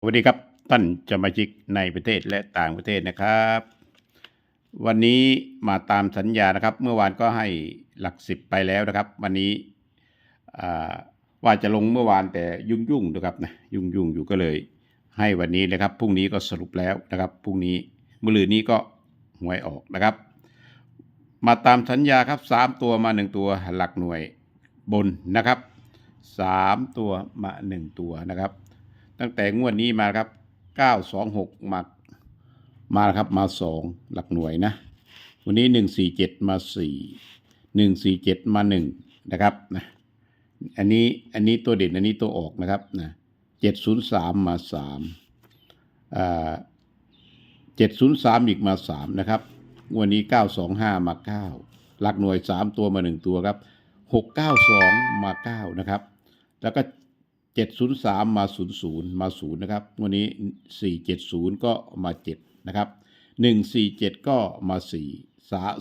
สวัสดีครับท่านสมาชิกในประเทศและต่างประเทศนะครับ วันนี้มาตามสัญญานะครับ เมื่อวานก็ให้หลักสิบไปแล้วนะครับ วันนี้ว่าจะลงเมื่อวานแต่ยุ่งยุ่งนะครับนะยุ่งยุ่งอยู่ก็เลย ให้วันนี้นะครับพรุ่งนี้ก็สรุปแล้วนะครับพรุ่งนี้มื่อลืนนี้ก็หวยออกนะครับ มาตามสัญญาครับสามตัวมาหนึ่งตัวหลักหน่วยบนนะครับสามตัวมาหนึ่งตัวนะครับ ตั้งแต่งวดนี้มาครับ926มามาครับมา2หลักหน่วยนะ วันนี้147มา4 147มา1นะครับนะอันนี้อันนี้ตัวเด่นอันนี้ตัวออกนะครับนะ703มา3อ่า703อีกมา3นะครับงวดนี้925มา9หลักหน่วย3ตัวมา1ตัวครับ692มา9นะครับ แล้วก็ 703มา00มา0นะครับวันนี้470ก็มา7นะครับ147ก็มา4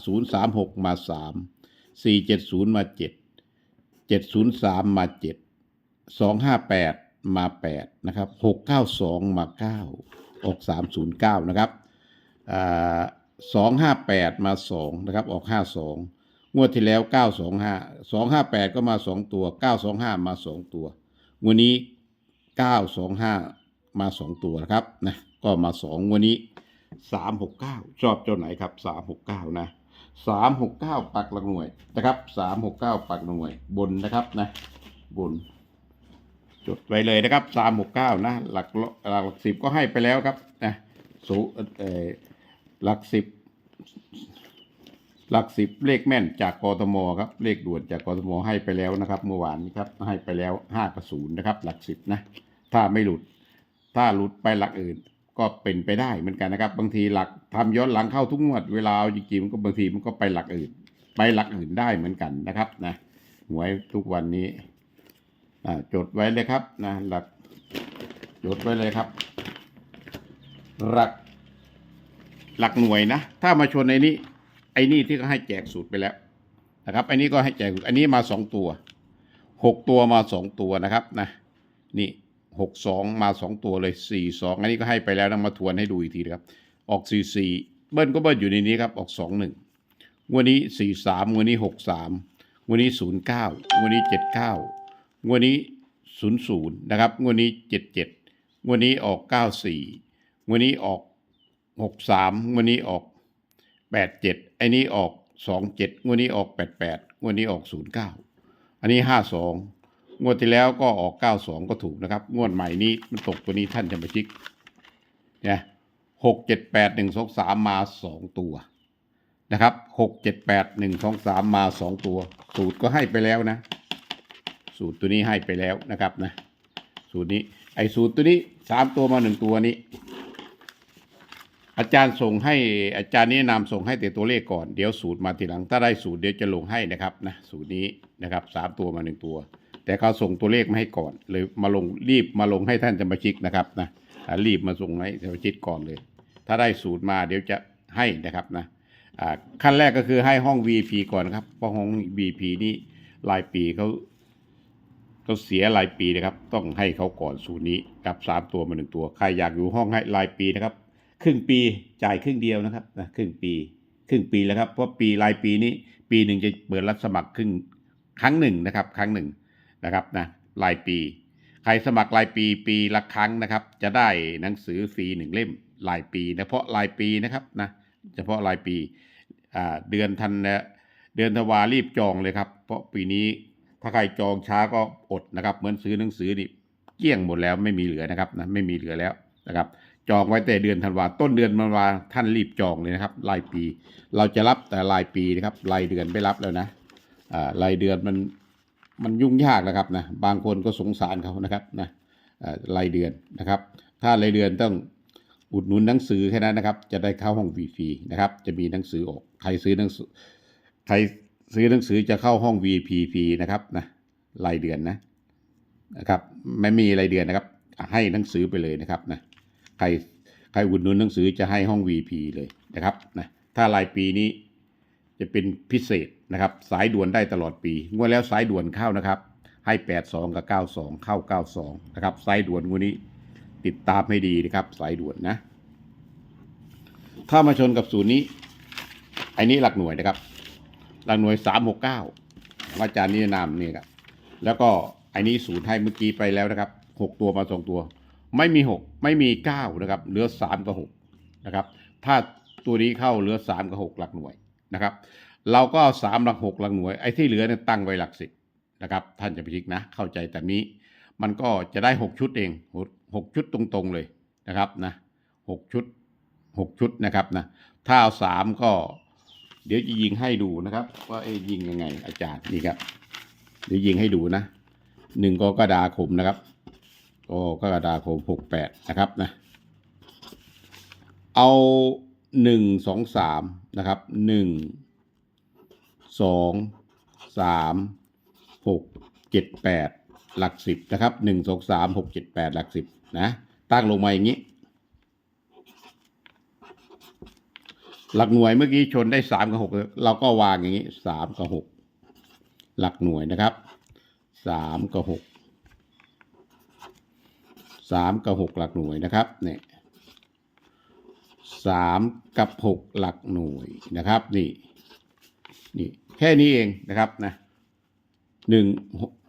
036มา3 470มา7 703มา7 258มา8นะครับ692มา9ออก309นะครับอ่า258มา2นะครับออก52งวดที่แล้ว925 258ก็มา2ตัว925มา2ตัว วดนี้ 925 มา 2 ตัวนะครับนะก็มา2งวดนี้ 369 ชอบเจ้าไหนครับ 369 นะ 369 ปักหลักหน่วยนะครับ 369 ปักหน่วยบนนะครับนะบน จดไว้เลยนะครับ 369 นะ หลักหลักสิบก็ให้ไปแล้วครับนะสูเออหลักสิบ หลักสิบเลขแม่นจากกทมครับ เลขด่วนจากกทมให้ไปแล้วนะครับ เมื่อวานนี้ครับให้ไปแล้วห้ากับศูนย์นะครับ หลักสิบนะ ถ้าไม่หลุด ถ้าหลุดไปหลักอื่นก็เป็นไปได้เหมือนกันนะครับ บางทีหลักทำย้อนหลังเข้าทุกงวดเวลาอาจริงๆมันก็บางทีมันก็ไปหลักอื่น ไปหลักอื่นได้เหมือนกันนะครับนะหวยทุกวันนี้จดไว้เลยครับนะหลักจดไว้เลยครับ หลัก หลักหน่วยนะ ถ้ามาชนในนี้ อ้นี่ที่เขาให้แจกสูตรไปแล้วนะครับไอ้นี้ก็ให้แจกสูตรอันนี้มาสองตัวหกตัวมาสองตัวนะครับนะนี่หกสองมาสองตัวเลยสี่สองอันนี้ก็ให้ไปแล้วนะมาทวนให้ดูอีกทีนะครับ ออกสี่สี่เบิ้ลก็เบิ้ลอยู่ในนี้ครับออกสองหนึ่งวันนี้สี่สามวันนี้หกสามวันนี้ศูนย์เก้าวันนี้เจ็ดเก้าวดนี้ศูนย์ศูนย์นะครับวดนี้เจ็ดเจ็ดวดนี้ออกเก้าสี่วดนี้ออกหกสามงวดนี้ออก แปดเจ็ดไอ้นี้ออกสองเจ็ดงวดนี้ออกแปดแปดงวดนี้ออกศูนย์เก้าอันนี้ห้าสองงวดที่แล้วก็ออกเก้าสองก็ถูกนะครับ งวดใหม่นี้มันตกตัวนี้ท่านจะมาชิกเนี่ยหกเจ็ดแปดหนึ่งสองสามมาสองตัวนะครับหกเจ็ดแปดหนึ่งสองสามมาสองตัว สูตรก็ให้ไปแล้วนะ สูตรตัวนี้ให้ไปแล้วนะครับนะ สูตรนี้ไอ้สูตรตัวนี้สามตัวมาหนึ่งตัวนี้ อาจารย์ส่งให้อาจารย์แนะนำส่งให้แต่ตัวเลขก่อนเดี๋ยวสูตรมาทีหลัง ถ้าได้สูตรเดี๋ยวจะลงให้นะครับนะสูตรนี้นะครับสามตัวมาหนึ่งตัว แต่เขาส่งตัวเลขมาให้ก่อนเลยมาลงรีบมาลงให้ท่านสมาชิกนะครับนะรีบมาส่งให้สมาชิกก่อนเลย ถ้าได้สูตรมาเดี๋ยวจะให้นะครับนะขั้นแรกก็คือให้ห้อง VP ก่อนครับเพราะห้อง VP นี่รายปีเขาเขาเสียรายปีนะครับ ต้องให้เขาก่อนสูตรนี้กับสามตัวมาหนึ่งตัวใครอยากอยู่ห้องให้รายปีนะครับ ครึ่งปีจ่ายครึ่งเดียวนะครับนะครึ่งปี ครึ่งปีแล้วครับเพราะปีรายปีนี้ ปีหนึ่งจะเปิดรับสมัครครึ่งครั้งหนึ่งนะครับ ครั้งหนึ่งนะครับนะรายปี ใครสมัครรายปีปีละครั้งนะครับ จะได้หนังสือฟรีหนึ่งเล่มรายปีนะเพราะรายปีนะครับนะเฉพาะรายปีเดือนธันเดือนธันวารีบจองเลยครับ เพราะปีนี้ถ้าใครจองช้าก็อดนะครับ เหมือนซื้อหนังสือนี่เกลี้ยงหมดแล้วไม่มีเหลือนะครับนะไม่มีเหลือแล้วนะครับ จองไว้แต่เดือนธันวาต้นเดือนธันวาท่านรีบจองเลยนะครับรายปี เราจะรับแต่รายปีนะครับรายเดือนไม่รับแล้วนะอ่ารายเดือนมันมันยุ่งยากนะครับนะบางคนก็สงสารเขานะครับนะอ่ารายเดือนนะครับ ถ้ารายเดือนต้องอุดหนุนหนังสือแค่นั้นนะครับ จะได้เข้าห้องฟรีๆนะครับ จะมีหนังสือออกใครซื้อหนังสือใครซื้อหนังสือจะเข้าห้อง VP ฟรีนะครับนะรายเดือนนะนะครับ ไม่มีรายเดือนนะครับ ให้หนังสือไปเลยนะครับนะ ใครใครอุดหนุนหนังสือจะให้ห้อง VP เลยนะครับนะถ้ารายปีนี้จะเป็นพิเศษนะครับ สายด่วนได้ตลอดปีงวดแล้วสายด่วนเข้านะครับ ให้ 82 กับ 92 เข้า 92 นะครับ สายด่วนงวดนี้ติดตามให้ดีนะครับ สายด่วนนะ ถ้ามาชนกับศูนย์นี้ไอ้นี้หลักหน่วยนะครับ หลักหน่วยสามหกเก้าอาจารย์นิยนามนี่ครับแล้วก็ไอ้นี้ศูนย์ให้เมื่อกี้ไปแล้วนะครับหกตัวมาสองตัว ไม่มีหกไม่มีเก้านะครับ เหลือสามกับหกนะครับ ถ้าตัวนี้เข้าเหลือสามกับหกหลักหน่วยนะครับ เราก็สามหลักหกหลักหน่วย ไอ้ที่เหลือเนี่ยตั้งไว้หลักสิบนะครับ ท่านจะไปชิกนะ เข้าใจแต่นี้ มันก็จะได้หกชุดเองหกชุดตรงๆเลยนะครับนะหกชุดหกชุดนะครับนะ ถ้าเอาสามก็ เดี๋ยวจะยิงให้ดูนะครับ ว่าเอ้ยิงยังไงอาจารย์นี่ครับ เดี๋ยวยิงให้ดูนะหนึ่งกรกฎาคมนะครับ กรกฎาคมหกแปดนะครับนะเอาหนึ่งสองสามนะครับหนึ่งสองสามหกเจ็ดแปดหลักสิบนะครับหนึ่งสองสามหกเจ็ดแปดหลักสิบนะตั้งลงมาอย่างนี้ หลักหน่วยเมื่อกี้ชนได้สามกับหกเราก็วางอย่างนี้สามกับหกหลักหน่วยนะครับสามกับหก สามกับหกหลักหน่วยนะครับเนี่ยสามกับหกหลักหน่วยนะครับนี่นี่แค่นี้เองนะครับนะหนึ่ง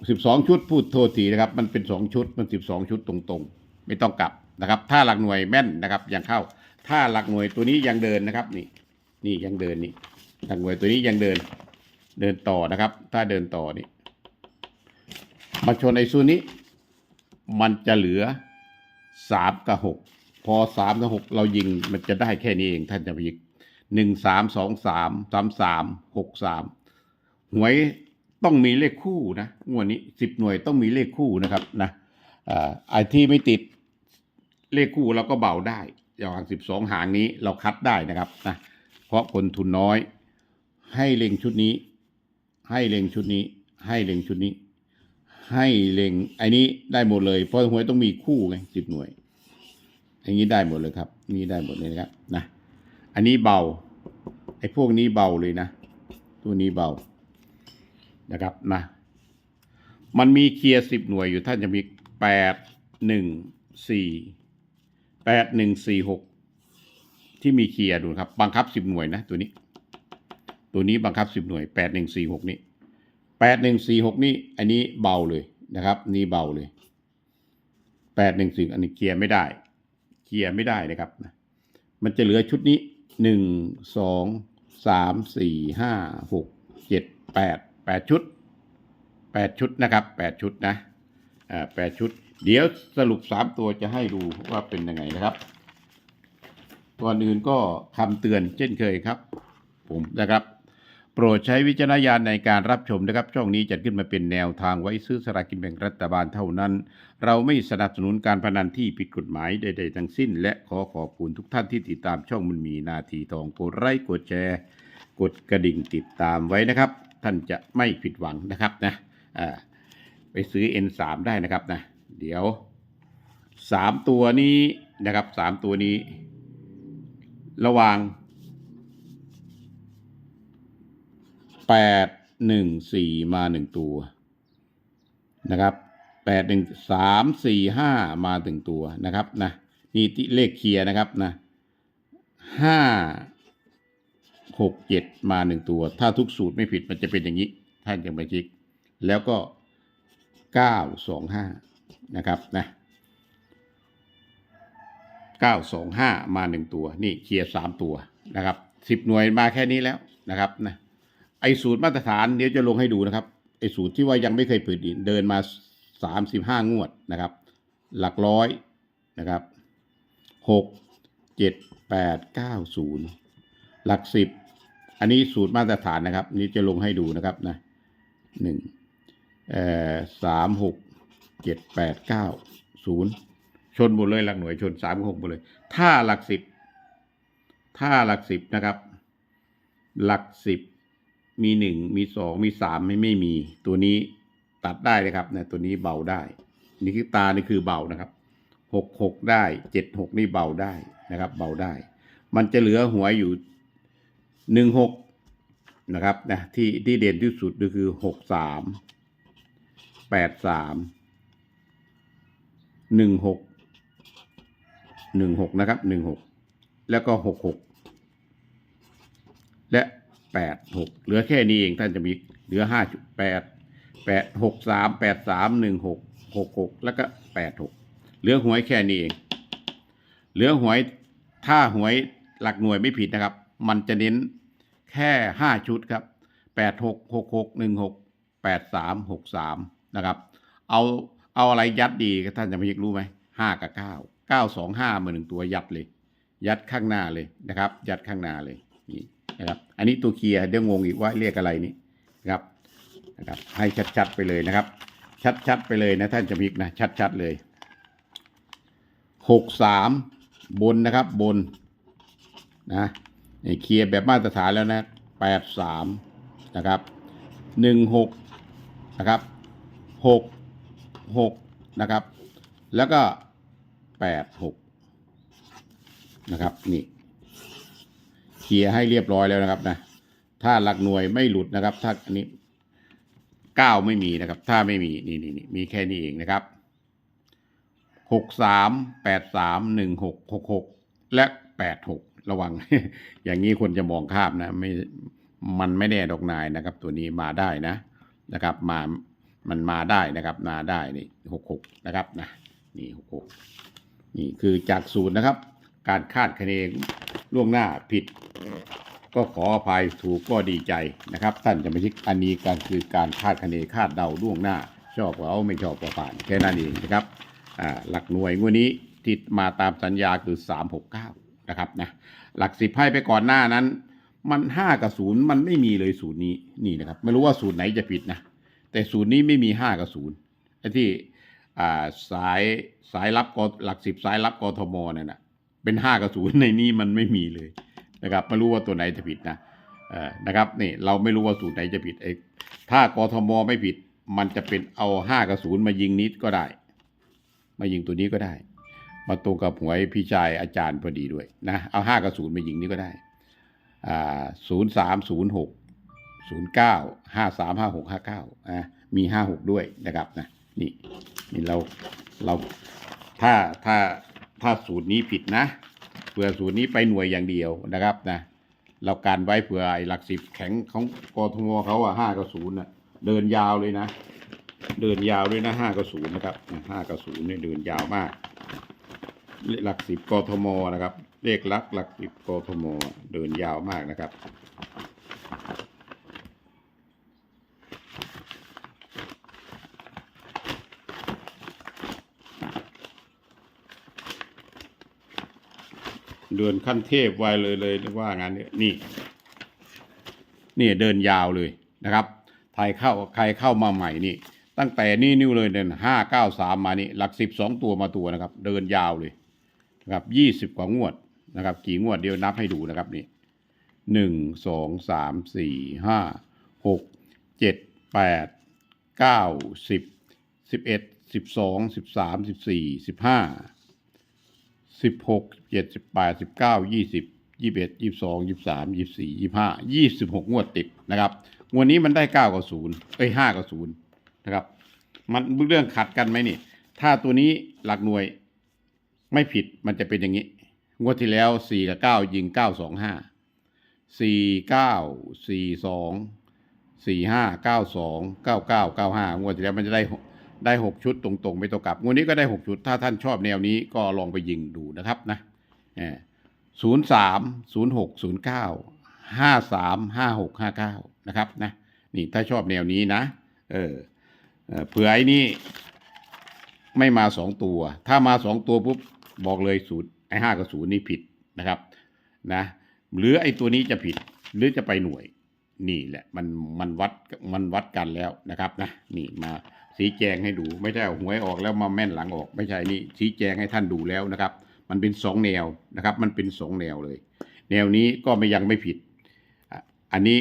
สิบสองชุดพูดโทษทีนะครับ มันเป็นสองชุดมันสิบสองชุดตรงๆ ไม่ต้องกลับนะครับ ถ้าหลักหน่วยแม่นนะครับยังเข้า ถ้าหลักหน่วยตัวนี้ยังเดินนะครับ นี่ นี่ยังเดินนี่หลักหน่วยตัวนี้ยังเดิน เดินต่อนะครับ ถ้าเดินต่อนี่มาชนไอ้ซูนี้มันจะเหลือ สามกับหกพอสามกับหกเรายิงมันจะได้แค่นี้เองท่านจะไปยิงหนึ่งสามสองสามสามสามหกสามหวยต้องมีเลขคู่นะงวดนี้สิบหน่วยต้องมีเลขคู่นะครับนะไอ้ที่ไม่ติดเลขคู่เราก็เบาได้อย่างสิบสองหางนี้เราคัดได้นะครับนะเพราะคนทุนน้อย ให้เล็งชุดนี้ ให้เล็งชุดนี้ ให้เล็งชุดนี้ ให้เล็งไอ้นี้ได้หมดเลย เพราะหวยต้องมีคู่ไงสิบหน่วยอย่างนี้ได้หมดเลยครับ นี่ได้หมดเลยนะครับนะอันนี้เบาไอ้พวกนี้เบาเลยนะ ตัวนี้เบานะครับนะมันมีเคลียร์สิบหน่วยอยู่ท่านจะมีแปดหนึ่งสี่แปดหนึ่งสี่หกที่มีเคลียร์ดูครับ บังคับสิบหน่วยนะ ตัวนี้ ตัวนี้บังคับสิบหน่วยแปดหนึ่งสี่หกนี้ แปดหนึ่งสี่หกนี่อันนี้เบาเลยนะครับ นี่เบาเลยแปดหนึ่งสี่อันนี้เคลียร์ไม่ได้เคลียร์ไม่ได้นะครับนะมันจะเหลือชุดนี้หนึ่งสองสามสี่ห้าหกเจ็ดแปดแปดชุดแปดชุดนะครับแปดชุดนะอ่าแปดชุด เดี๋ยวสรุปสามตัวจะให้ดูว่าเป็นยังไงนะครับก่อนอื่นก็คำเตือนเช่นเคยครับ ผมนะครับ ปรดใช้วิจารณญาณในการรับชมนะครับ ช่องนี้จัดขึ้นมาเป็นแนวทางไว้ซื้อสลากกินแบ่งรัฐบาลเท่านั้น เราไม่สนับสนุนการพนันที่ผิดกฎหมายใดๆทั้งสิ้น และขอขอบคุณทุกท่านที่ติดตามช่องมันมีนาทีทองกดไลค์กดแชร์ กดกระดิ่งติดตามไว้นะครับ ท่านจะไม่ผิดหวังนะครับนะไปซื้อ N3 ได้นะครับนะเดี๋ยวสามตัวนี้นะครับสามตัวนี้ ระหว่าง แปดหนึ่งสี่มาหนึ่งตัวนะครับแปดหนึ่งสามสี่ห้ามาหนึ่งตัวนะครับนะนี่ที่เลขเคลียร์นะครับนะห้าหกเจ็ดมาหนึ่งตัว ถ้าทุกสูตรไม่ผิดมันจะเป็นอย่างนี้ท่านจะไปจิก แล้วก็เก้าสองห้านะครับนะเก้าสองห้ามาหนึ่งตัว นี่เคลียร์สามตัวนะครับสิบหน่วยมาแค่นี้แล้วนะครับนะ ไอสูตรมาตรฐานเดี๋ยวจะลงให้ดูนะครับ ไอสูตรที่ว่ายังไม่เคยเปิดดินเดินมาสามสิบห้างวดนะครับ หลักร้อยนะครับหกเจ็ดแปดเก้าศูนย์หลักสิบอันนี้สูตรมาตรฐานนะครับ นี่จะลงให้ดูนะครับนะหนึ่งเออสามหกเจ็ดแปดเก้าศูนย์ชนหมดเลยหลักหน่วยชนสามหกหมดเลย ถ้าหลักสิบถ้าหลักสิบนะครับ หลักสิบ มีหนึ่งมีสองมีสามไม่ไม่มี ตัวนี้ตัดได้เลยครับเนี่ยตัวนี้เบาได้ นี่คือตานี่คือเบานะครับหกหกได้เจ็ดหกนี่เบาได้นะครับ เบาได้ มันจะเหลือหัวอยู่หนึ่งหกนะครับนะที่ที่เด่นที่สุดก็คือหกสามแปดสามหนึ่งหกหนึ่งหกนะครับหนึ่งหกแล้วก็หกหกและ แปดหกเหลือแค่นี้เองท่านจะมีเหลือห้าจุดแปดแปดหกสามแปดสามหนึ่งหกหกหกแล้วก็แปดหกเหลือหวยแค่นี้เอง เหลือหวยถ้าหวยหลักหน่วยไม่ผิดนะครับ มันจะเน้นแค่ห้าชุดครับแปดหกหกหกหนึ่งหกแปดสามหกสามนะครับ เอาเอาอะไรยัดดีท่านจะไม่รู้ไหมห้ากับเก้าเก้าสองห้ามาหนึ่งตัวยัดเลย ยัดข้างหน้าเลยนะครับ ยัดข้างหน้าเลยนี่ นะครับ อันนี้ตัวเคลียร์เดี๋ยวงงอีกว่าเรียกอะไรนี่นะครับนะครับ ให้ชัดๆไปเลยนะครับ ชัดๆไปเลยนะท่านจะมิกนะชัดๆเลยหกสามบนนะครับบนนะนเคลียร์แบบมาตรฐานแล้วนะแปดสามนะครับหนึ่งหกนะครับหกหกนะครับ แล้วก็แปดหกนะครับนี่ เคลียร์ให้เรียบร้อยแล้วนะครับนะถ้าหลักหน่วยไม่หลุดนะครับ ถ้าอันนี้เก้าไม่มีนะครับ ถ้าไม่มีนี่นี่นี่มีแค่นี้เองนะครับหกสามแปดสามหนึ่งหกหกหกและแปดหกระวัง อย่างนี้คนจะมองข้ามนะไม่มันไม่แน่ดอกนายนะครับ ตัวนี้มาได้นะนะครับ มามันมาได้นะครับ มาได้นี่หกหกนะครับนะนี่หกหกนี่คือจากศูนย์นะครับ การคาดคะเนล่วงหน้าผิด ก็ขออภัยถูกก็ดีใจนะครับท่านจะไม่ใช่อันนี้การคือการคาดคะเนคาดเดาล่วงหน้า ชอบเอาไม่ชอบก็ผ่านแค่นั้นเองนะครับหลักหน่วยงวดนี้ที่มาตามสัญญาคือ 369 นะครับนะหลักสิบให้ไปก่อนหน้านั้น มัน5กับ0มันไม่มีเลยศูนย์นี้นี่นะครับไม่รู้ว่าศูนย์ไหนจะผิดนะแต่ศูนย์นี้ไม่มี5กับ0ไอ้ที่สายสายรับกหลักสิบสายรับกทมนั่นนะ เป็น5กับ0ในนี้มันไม่มีเลยนะครับไม่รู้ว่าตัวไหนจะผิดนะเออนะครับนี่เราไม่รู้ว่าสูตรไหนจะผิดไอ้ถ้ากทมไม่ผิด มันจะเป็นเอาห้ากับศูนย์มายิงนิดก็ได้ มายิงตัวนี้ก็ได้ มาตรงกับหวยพี่ชายอาจารย์พอดีด้วยนะเอาห้ากับศูนย์มายิงนี้ก็ได้อ่าศูนย์สามศูนย์หกศูนย์เก้าห้าสามห้าหกห้าเก้าอะมีห้าหกด้วยนะครับนะนี่นี่เราเราถ้าถ้า ถ้าสูตรนี้ผิดนะเผื่อสูตรนี้ไปหน่วยอย่างเดียวนะครับนะเราการไว้เผื่อไอ้หลักสิบแข็งของกทมเขาอะห้ากับศูนย์นะเดินยาวเลยนะ เดินยาวด้วยนะห้ากับศูนย์นะครับห้ากับศูนย์เนี่ยเดินยาวมาก หลักสิบกทมนะครับเลขลักหลักสิบกทมเดินยาวมากนะครับ เดินขั้นเทพไวเลยเลยว่างานเนี้ยนี่นี่เดินยาวเลยนะครับใครเข้าใครเข้ามาใหม่นี่ ตั้งแต่นี่นิ้วเลยเนี่ยห้าเก้าสามมานี่หลักสิบสองตัวมาตัวนะครับ เดินยาวเลยนะครับยี่สิบกว่างวดนะครับ กี่งวดเดี๋ยวนับให้ดูนะครับนี่หนึ่งสองสามสี่ห้าหกเจ็ดแปดเก้าสิบสิบเอ็ดสิบสองสิบสามสิบสี่สิบห้า สิบหกเจ็ดสิบแปดสิบเก้ายี่สิบยี่สิบเอ็ดยี่สิบสองยี่สิบสามยี่สิบสี่ยี่สิบห้ายี่สิบหกงวดติดนะครับงวดนี้มันได้เก้ากับศูนย์เอ้ยห้ากับศูนย์นะครับ มันเรื่องขัดกันไหมนี่ ถ้าตัวนี้หลักหน่วยไม่ผิดมันจะเป็นอย่างนี้ งวดที่แล้วสี่กับเก้ายิงเก้าสองห้าสี่เก้าสี่สองสี่ห้าเก้าสองเก้าเก้าเก้าห้างวดที่แล้วมันจะได้ ได้หกชุดตรงๆ ไม่ตกกลับงวดนี้ก็ได้หกชุด ถ้าท่านชอบแนวนี้ก็ลองไปยิงดูนะครับนะศูนย์สามศูนย์หกศูนย์เก้าห้าสามห้าหกห้าเก้านะครับนะนี่ถ้าชอบแนวนี้นะเออเออเผื่อไอ้นี่ไม่มาสองตัว ถ้ามาสองตัวปุ๊บบอกเลยศูนย์ไอ้ห้ากับศูนย์นี่ผิดนะครับนะหรือไอ้ตัวนี้จะผิดหรือจะไปหน่วย นี่แหละมันมันวัดมันวัดกันแล้วนะครับนะนี่มา ชี้แจงให้ดู ไม่ใช่เอาหวยออกแล้วมาแม่นหลังออก ไม่ใช่นี่ชี้แจงให้ท่านดูแล้วนะครับ มันเป็นสองแนวนะครับ มันเป็นสองแนวเลย แนวนี้ก็ไม่ยังไม่ผิด อันนี้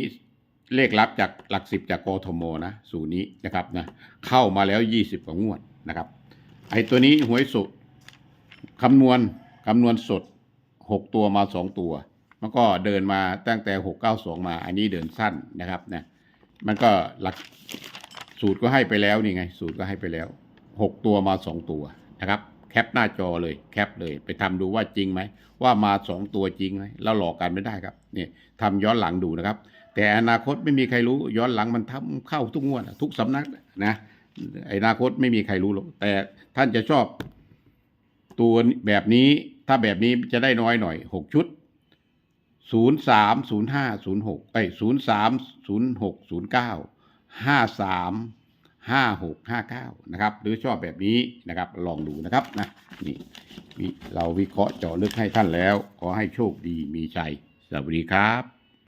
เลขลับจากหลักสิบจากกทมนะ สูนี้นะครับนะเข้ามาแล้วยี่สิบกว่างวดนะครับไอ้ตัวนี้หวยสุดคำนวณคำนวณสดหกตัวมาสองตัวมันก็เดินมาตั้งแต่หกเก้าสองมา อันนี้เดินสั้นนะครับนะมันก็หลัก สูตรก็ให้ไปแล้วนี่ไง สูตรก็ให้ไปแล้วหกตัวมาสองตัวนะครับ แคปหน้าจอเลยแคปเลย ไปทำดูว่าจริงไหมว่ามาสองตัวจริงไหมเราหลอกกันไม่ได้ครับเนี่ยทำย้อนหลังดูนะครับ แต่อนาคตไม่มีใครรู้ย้อนหลังมันทำเข้าทุกงวดทุกสำนักนะไอ้อนาคตไม่มีใครรู้หรอกแต่ท่านจะชอบตัวแบบนี้ถ้าแบบนี้จะได้น้อยหน่อยหกชุดศูนย์สามศูนย์ห้าศูนย์หกไอ้ศูนย์สามศูนย์ ห้าสามห้าหกห้าเก้านะครับ หรือชอบแบบนี้นะครับ ลองดูนะครับนะนี่เราวิเคราะห์เจาะลึกให้ท่านแล้ว ขอให้โชคดีมีชัย สวัสดีครับ